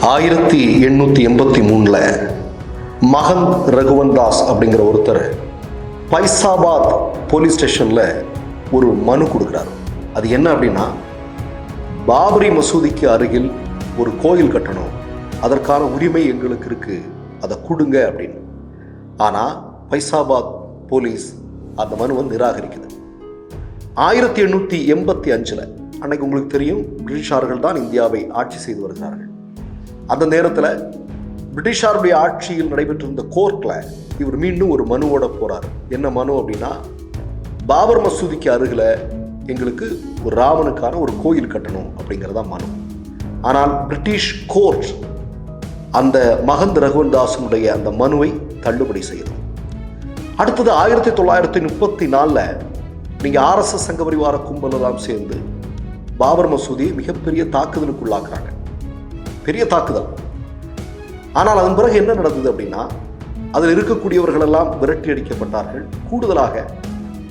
ஆயிரத்தி எண்ணூற்றி எண்பத்தி மூணில் மகந்த் ரகுவன் தாஸ் அப்படிங்கிற ஒருத்தர் பைசாபாத் போலீஸ் ஸ்டேஷனில் ஒரு மனு கொடுக்குறாரு. அது என்ன அப்படின்னா பாபரி மசூதிக்கு அருகில் ஒரு கோயில் கட்டணும். அதற்கான உரிமை எங்களுக்கு இருக்கு. அதை கொடுங்க அப்படின்னு. ஆனால் பைசாபாத் போலீஸ் அந்த மனுவை நிராகரிக்குது. ஆயிரத்தி எண்ணூற்றி எண்பத்தி அஞ்சில் அன்னைக்கு உங்களுக்கு தெரியும் பிரிட்டிஷார்கள் தான் இந்தியாவை ஆட்சி செய்து வருகிறார்கள். அந்த நேரத்தில் பிரிட்டிஷாருடைய ஆட்சியில் நடைபெற்றிருந்த கோர்ட்டில் இவர் மீண்டும் ஒரு மனுவோட போறார். என்ன மனு அப்படின்னா பாபர் மசூதிக்கு அருகில் எங்களுக்கு ஒரு ராவனுக்கான ஒரு கோயில் கட்டணும் அப்படிங்கிறதா மனு. ஆனால் பிரிட்டிஷ் கோர்ட் அந்த மகந்த் ரகுவன் தாசனுடைய அந்த மனுவை தள்ளுபடி செய்தது அடுத்தது ஆயிரத்தி தொள்ளாயிரத்தி முப்பத்தி நாலில் நீங்கள் ஆர்எஸ்எஸ் சங்க பரிவார கும்பலெல்லாம் சேர்ந்து பாபர் மசூதியை மிகப்பெரிய தாக்குதலுக்குள்ளாக்குறாங்க. பெரிய தாக்குதல். ஆனால் அதன் பிறகு என்ன நடந்தது அப்படின்னா அதில் இருக்கக்கூடியவர்களெல்லாம் விரட்டி அடிக்கப்பட்டார்கள். கூடுதலாக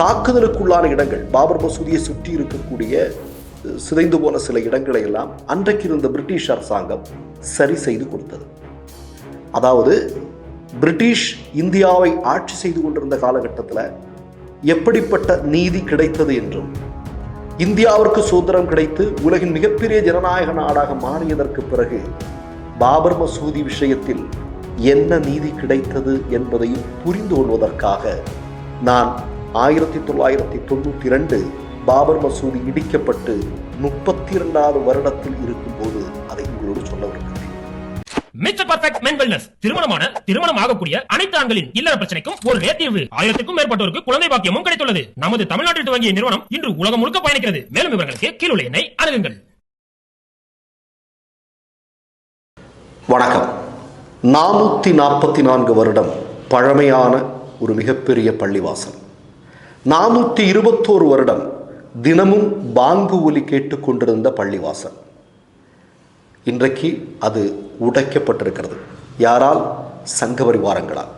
தாக்குதலுக்குள்ளான இடங்கள் பாபர் மசூதியை சுற்றி இருக்கக்கூடிய சிதைந்து போன சில இடங்களை எல்லாம் அன்றைக்கு இருந்த பிரிட்டிஷ் அரசாங்கம் சரி செய்து கொடுத்தது. அதாவது பிரிட்டிஷ் இந்தியாவை ஆட்சி செய்து கொண்டிருந்த காலகட்டத்தில் எப்படிப்பட்ட நீதி கிடைத்தது என்றும் இந்தியாவிற்கு சுதந்திரம் கிடைத்து உலகின் மிகப்பெரிய ஜனநாயக நாடாக மாறியதற்கு பிறகு பாபர் மசூதி விஷயத்தில் என்ன நீதி கிடைத்தது என்பதையும் புரிந்து கொள்வதற்காக நான் ஆயிரத்தி தொள்ளாயிரத்தி தொண்ணூற்றி ரெண்டு பாபர் மசூதி இடிக்கப்பட்டு முப்பத்தி இரண்டாவது வருடத்தில் இருக்கும்போது அதை உங்களோடு சொல்ல விரும்புகிறேன். மிஸ்டர் பர்ஃபெக்ட் மென் வெல்னஸ் திருமணமான திருமணம் ஆகக்கூடிய அனைத்து ஆண்களின் இல்லற பிரச்சனைக்கும் ஒரு ஒரே தீர்வு. ஆயிரத்துக்கும் மேற்பட்டோருக்கு குழந்தை பாக்கியமும் கிடைத்துள்ளது. நமது தமிழ்நாட்டில் துவங்கிய நிறுவனம் இன்று உலகம் முழுக்க பயணிக்கிறது. மேலும் இவர்களுக்கு கீழுள்ள எண்ணை அணுகுங்கள். வணக்கம். நானூத்தி நாற்பத்தி நான்கு வருடம் பழமையான ஒரு மிகப்பெரிய பள்ளிவாசல். நானூற்றி இருபத்தோரு வருடம் தினமும் பாங்கு ஒலி கேட்டுக்கொண்டிருந்த பள்ளிவாசல். இன்றைக்கு அது உடைக்கப்பட்டிருக்கிறது. யாரால்? சங்க பரிவாரங்களால்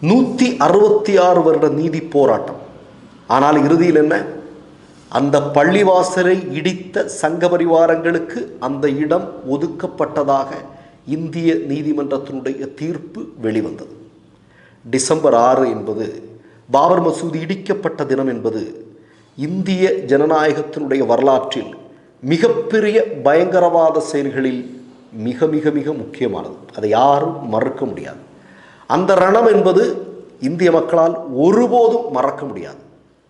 நூற்றி அறுபத்தி ஆறு வருட நீதி போராட்டம். ஆனால் இறுதியில் என்ன? அந்த பள்ளிவாசலை இடித்த சங்க பரிவாரங்களுக்கு அந்த இடம் ஒதுக்கப்பட்டதாக இந்திய நீதிமன்றத்தினுடைய தீர்ப்பு வெளிவந்தது. டிசம்பர் ஆறு என்பது பாபர் மசூதி இடிக்கப்பட்ட தினம் என்பது இந்திய ஜனநாயகத்தினுடைய வரலாற்றில் மிகப்பெரிய பயங்கரவாத செயல்களில் மிக மிக மிக முக்கியமானது. அதை யாரும் மறுக்க முடியாது. அந்த ரணம் என்பது இந்திய மக்களால் ஒருபோதும் மறக்க முடியாது.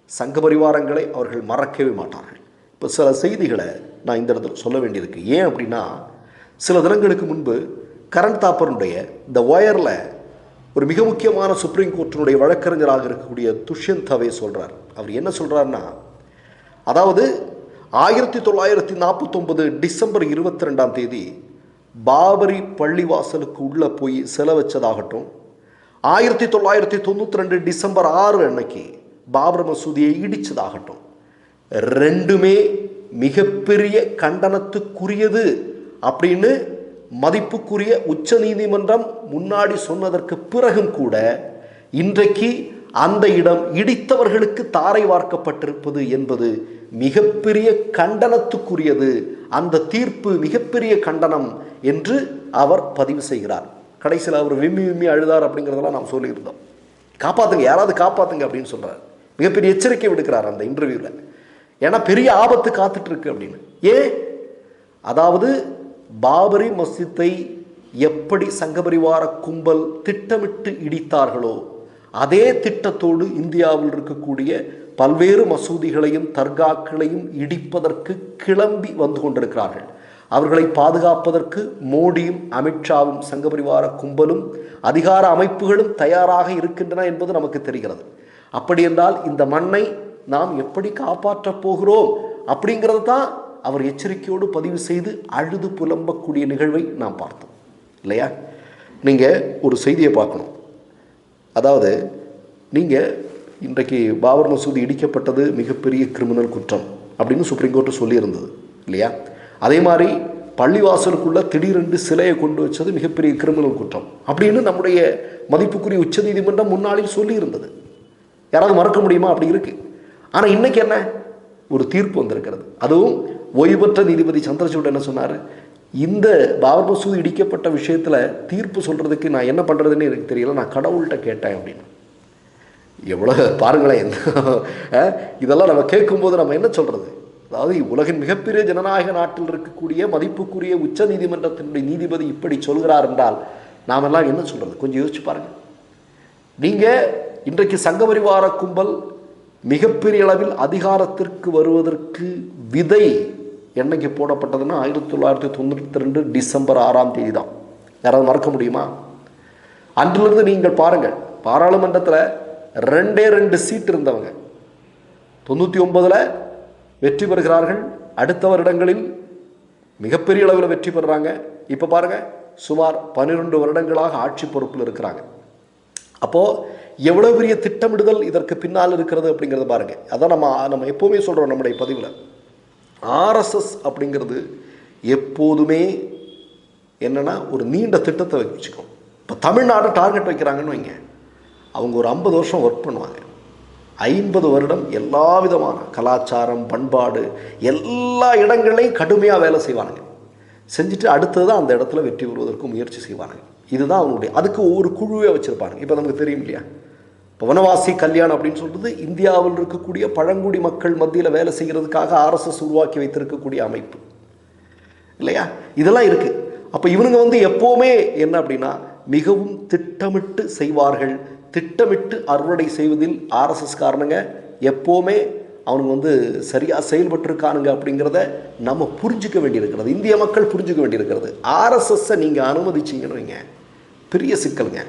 சங்க பரிவாரங்களை அவர்கள் மறக்கவே மாட்டார்கள். இப்போ சில செய்திகளை நான் இந்த இடத்துல சொல்ல வேண்டியிருக்கு. ஏன் அப்படின்னா சில தினங்களுக்கு முன்பு கரண் தாப்பருடைய இந்த ஒயரில் ஒரு மிக முக்கியமான சுப்ரீம் கோர்ட்டினுடைய வழக்கறிஞராக இருக்கக்கூடிய துஷ்யந்த் தவே சொல்கிறார் அவர் என்ன சொல்கிறாருன்னா அதாவது ஆயிரத்தி தொள்ளாயிரத்தி நாற்பத்தொம்பது டிசம்பர் இருபத்தி ரெண்டாம் தேதி பாபரி பள்ளிவாசலுக்கு உள்ளே போய் செல வச்சதாகட்டும் ஆயிரத்தி தொள்ளாயிரத்தி தொண்ணூற்றி ரெண்டு டிசம்பர் ஆறு அன்னைக்கு பாபர் மசூதியை இடித்ததாகட்டும் ரெண்டுமே மிகப்பெரிய கண்டனத்துக்குரியது அப்படின்னு மதிப்புக்குரிய உச்ச நீதிமன்றம் முன்னாடி சொன்னதற்கு பிறகும் கூட இன்றைக்கு அந்த இடம் இடித்தவர்களுக்கு தாரை வார்க்கப்பட்டிருப்பது என்பது மிகப்பெரிய கண்டனத்துக்குரியது அந்த தீர்ப்பு மிகப்பெரிய கண்டனம் என்று அவர் பதிவு செய்கிறார். கடைசியில் அவர் விம்மி விம்மி அழுதார் அப்படிங்கிறதெல்லாம் நாம் சொல்லியிருந்தோம். காப்பாத்துங்க யாராவது காப்பாத்துங்க அப்படின்னு சொல்கிறார் மிகப்பெரிய எச்சரிக்கை விடுக்கிறார் அந்த இன்டர்வியூவில் ஏன்னா பெரிய ஆபத்து காத்துட்ருக்கு அப்படின்னு. ஏன்? அதாவது பாபரி மஸ்ஜித்தை எப்படி சங்கபரிவார கும்பல் திட்டமிட்டு இடித்தார்களோ அதே திட்டத்தோடு இந்தியாவில் இருக்கக்கூடிய பல்வேறு மசூதிகளையும் தர்காக்களையும் இடிப்பதற்கு கிளம்பி வந்து கொண்டிருக்கிறார்கள். அவர்களை பாதுகாப்பதற்கு மோடியும் அமித்ஷாவும் சங்கபரிவார கும்பலும் அதிகார அமைப்புகளும் தயாராக இருக்கின்றன என்பது நமக்கு தெரிகிறது. அப்படி என்றால் இந்த மண்ணை நாம் எப்படி காப்பாற்றப் போகிறோம் அப்படிங்கிறது தான் அவர் எச்சரிக்கையோடு பதிவு செய்து அழுது புலம்பக்கூடிய நிகழ்வை நாம் பார்த்தோம். இல்லையா? நீங்கள் ஒரு செய்தியை பார்க்கணும். அதாவது நீங்கள் இன்றைக்கு பாபர் மசூதி இடிக்கப்பட்டது மிகப்பெரிய கிரிமினல் குற்றம் அப்படின்னு சுப்ரீம் கோர்ட்டு சொல்லியிருந்தது இல்லையா? அதே மாதிரி பள்ளிவாசலுக்குள்ளே திடீரென்று சிலையை கொண்டு வச்சது மிகப்பெரிய கிரிமினல் குற்றம் அப்படின்னு நம்முடைய மதிப்புக்குரிய உச்சநீதிமன்றம் முன்னாளில் சொல்லியிருந்தது. யாராவது மறக்க முடியுமா? அப்படி இருக்குது ஆனால் இன்னைக்கு என்ன? ஒரு தீர்ப்பு வந்திருக்கிறது. அதுவும் ஓய்வு பெற்ற நீதிபதி சந்திரசூட் என்ன சொன்னார்? இந்த பாபர் மசூதி இடிக்கப்பட்ட விஷயத்தில் தீர்ப்பு சொல்கிறதுக்கு நான் என்ன பண்ணுறதுன்னு எனக்கு தெரியல. நான் கடவுள்கிட்ட கேட்டேன் அப்படின்னு. எவ்வளோ பாருங்களேன். எந்த இதெல்லாம் நம்ம கேட்கும்போது நம்ம என்ன சொல்கிறது அதாவது உலகின் மிகப்பெரிய ஜனநாயக நாட்டில் இருக்கக்கூடிய மதிப்புக்குரிய உச்ச நீதிமன்றத்தினுடைய நீதிபதி இப்படி சொல்கிறார் என்றால் நாமெல்லாம் என்ன சொல்கிறது கொஞ்சம் யோசிச்சு பாருங்கள் நீங்கள் இன்றைக்கு சங்கபரிவார கும்பல் மிகப்பெரிய அளவில் அதிகாரத்திற்கு வருவதற்கு விதை என்னைக்கு போடப்பட்டதுன்னா ஆயிரத்தி தொள்ளாயிரத்தி தொண்ணூற்றி ரெண்டு டிசம்பர் ஆறாம் தேதி தான் யாராவது மறக்க முடியுமா? அன்றிலிருந்து நீங்கள் பாருங்கள். பாராளுமன்றத்தில் ரெண்டே ரெண்டு சீட் இருந்தவங்க. தொண்ணூற்றி ஒன்பதில் வெற்றி பெறுகிறார்கள். அடுத்த வருடங்களில் மிகப்பெரிய அளவில் வெற்றி பெறுறாங்க. இப்போ பாருங்கள் சுமார் பன்னிரெண்டு வருடங்களாக ஆட்சி பொறுப்பில் இருக்கிறாங்க. அப்போது எவ்வளோ பெரிய திட்டமிடுதல் இதற்கு பின்னால் இருக்கிறது அப்படிங்கிறத பாருங்கள் அதான் நம்ம நம்ம எப்போவுமே சொல்கிறோம் நம்முடைய பதிவில். ஆர்எஸ்எஸ் அப்படிங்கிறது எப்போதுமே என்னென்னா ஒரு நீண்ட திட்டத்தை வச்சுக்கும். இப்போ தமிழ்நாடு டார்கெட் வைக்கிறாங்கன்னு வைங்க. அவங்க ஒரு ஐம்பது வருஷம் ஒர்க் பண்ணுவாங்க. ஐம்பது வருடம் எல்லா விதமான கலாச்சாரம் பண்பாடு எல்லா இடங்களையும் கடுமையாக வேலை செய்வாங்க செஞ்சுட்டு அடுத்தது தான் அந்த இடத்துல வெற்றி பெறுவதற்கு முயற்சி செய்வாங்க இதுதான் அவங்களுடைய அதுக்கு ஒரு குழுவே வச்சுருப்பாங்க. இப்போ நமக்கு தெரியும் இல்லையா? வனவாசி கல்யாணம் அப்படின்னு சொல்றது இந்தியாவில் இருக்கக்கூடிய பழங்குடி மக்கள் மத்தியில் வேலை செய்கிறதுக்காக ஆர்எஸ்எஸ் உருவாக்கி வைத்திருக்கக்கூடிய அமைப்பு. இல்லையா? இதெல்லாம் இருக்கு. அப்போ இவனுங்க வந்து எப்போவுமே என்ன அப்படின்னா மிகவும் திட்டமிட்டு செய்வார்கள். திட்டமிட்டு அறுவடை செய்வதில் ஆர்எஸ்எஸ் காரணங்க எப்போவுமே அவனுங்க வந்து சரியாக செயல்பட்டிருக்கானுங்க அப்படிங்கிறத நம்ம புரிஞ்சுக்க வேண்டியிருக்கிறது. இந்திய மக்கள் புரிஞ்சுக்க வேண்டியிருக்கிறது. ஆர்எஸ்எஸ்ஸை நீங்கள் அனுமதிச்சிங்கன்னு வைங்க. பெரிய சிக்கலுங்க.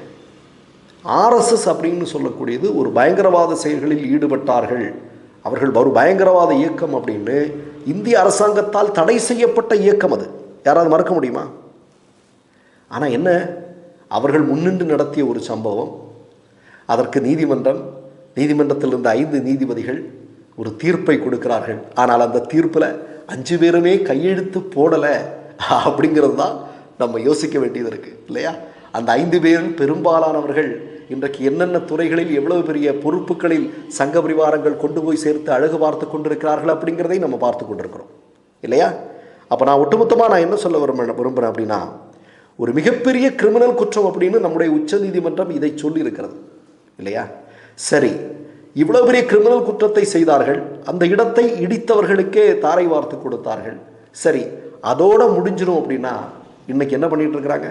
ஆர்எஸ்எஸ் அப்படின்னு சொல்லக்கூடியது ஒரு பயங்கரவாத செயல்களில் ஈடுபட்டார்கள். அவர்கள் ஒரு பயங்கரவாத இயக்கம் அப்படின்னு இந்திய அரசாங்கத்தால் தடை செய்யப்பட்ட இயக்கம் அது. யாராவது மறக்க முடியுமா? ஆனால் என்ன? அவர்கள் முன்னின்று நடத்திய ஒரு சம்பவம். அதற்கு நீதிமன்றம் நீதிமன்றத்தில் இருந்த ஐந்து நீதிபதிகள் ஒரு தீர்ப்பை கொடுக்கிறார்கள். ஆனால் அந்த தீர்ப்பில் அஞ்சு பேருமே கையெழுத்து போடலை அப்படிங்கிறது தான் நம்ம யோசிக்க வேண்டியது இருக்குது இல்லையா? அந்த ஐந்து பேரும் பெரும்பாலானவர்கள் இன்றைக்கு என்னென்ன துறைகளில் எவ்வளவு பெரிய பொறுப்புகளில் சங்க பரிவாரங்கள் கொண்டு போய் சேர்த்து அழகு பார்த்து கொண்டிருக்கிறார்கள் அப்படிங்கிறதை நம்ம பார்த்து கொண்டிருக்கிறோம். இல்லையா? அப்போ நான் ஒட்டுமொத்தமாக நான் என்ன சொல்ல விரும்ப விரும்புகிறேன் அப்படின்னா ஒரு மிகப்பெரிய கிரிமினல் குற்றம் அப்படின்னு நம்முடைய உச்சநீதிமன்றம் இதை சொல்லியிருக்கிறது. இல்லையா? சரி இவ்வளோ பெரிய கிரிமினல் குற்றத்தை செய்தார்கள் அந்த இடத்தை இடித்தவர்களுக்கே தாரை வார்த்து கொடுத்தார்கள். சரி அதோட முடிஞ்சிடும் அப்படின்னா இன்னைக்கு என்ன பண்ணிகிட்டு இருக்கிறாங்க?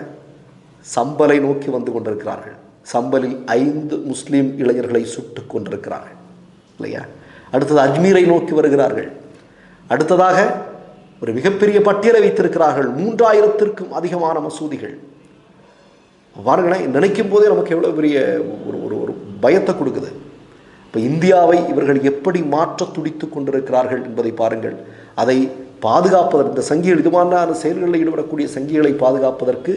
சம்பலை நோக்கி வந்து கொண்டிருக்கிறார்கள். சம்பலில் ஐந்து முஸ்லீம் இளைஞர்களை சுட்டு கொண்டிருக்கிறார்கள் இல்லையா? அடுத்தது அஜ்மீரை நோக்கி வருகிறார்கள். அடுத்ததாக ஒரு மிகப்பெரிய பட்டியலை வைத்திருக்கிறார்கள் மூன்றாயிரத்திற்கும் அதிகமான மசூதிகள். பாருங்களேன் நினைக்கும் போதே நமக்கு எவ்வளோ பெரிய ஒரு ஒரு ஒரு பயத்தை கொடுக்குது. இப்போ இந்தியாவை இவர்கள் எப்படி மாற்ற துடித்து கொண்டிருக்கிறார்கள் என்பதை பாருங்கள். அதை பாதுகாப்பதற்கு இந்த சங்கிகள் இதுமான செயல்களில் ஈடுபடக்கூடிய சங்கிகளை பாதுகாப்பதற்கு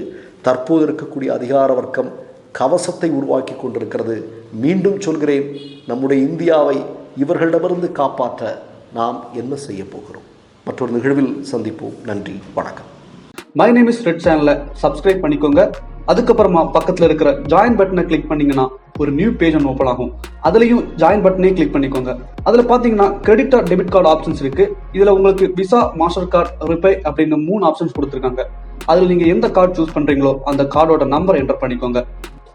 தற்போது இருக்கக்கூடிய அதிகார வர்க்கம் கவசத்தை உருவாக்கி கொண்டிருக்கிறது. மீண்டும் சொல்கிறேன் நம்முடைய இந்தியாவை இவர்களிடமிருந்து காப்பாற்ற நாம் என்ன செய்ய போகிறோம்? மற்றொரு நிகழ்வில் சந்திப்போம். நன்றி வணக்கம். மை நேம் இஸ் ரெட் சேனலை சப்ஸ்கிரைப் பண்ணிக்கோங்க. அதுக்கப்புறமா பக்கத்தில் இருக்கிற ஜாயின் பட்டனை கிளிக் பண்ணீங்கன்னா ஒரு நியூ பேஜ் ஒன்று ஓப்பன் ஆகும். அதுலயும் ஜாயின் பட்டனே கிளிக் பண்ணிக்கோங்க. அதுல பாத்தீங்கன்னா credit card debit card options இருக்கு. இதுல உங்களுக்கு விசா மாஸ்டர் கார்டு ரிப்பே அப்படின்னு மூணு ஆப்ஷன்ஸ் கொடுத்துருக்காங்க. அதுல நீங்க எந்த கார்டு சூஸ் பண்றீங்களோ அந்த கார்டோட நம்பர் என்டர் பண்ணிக்கோங்க.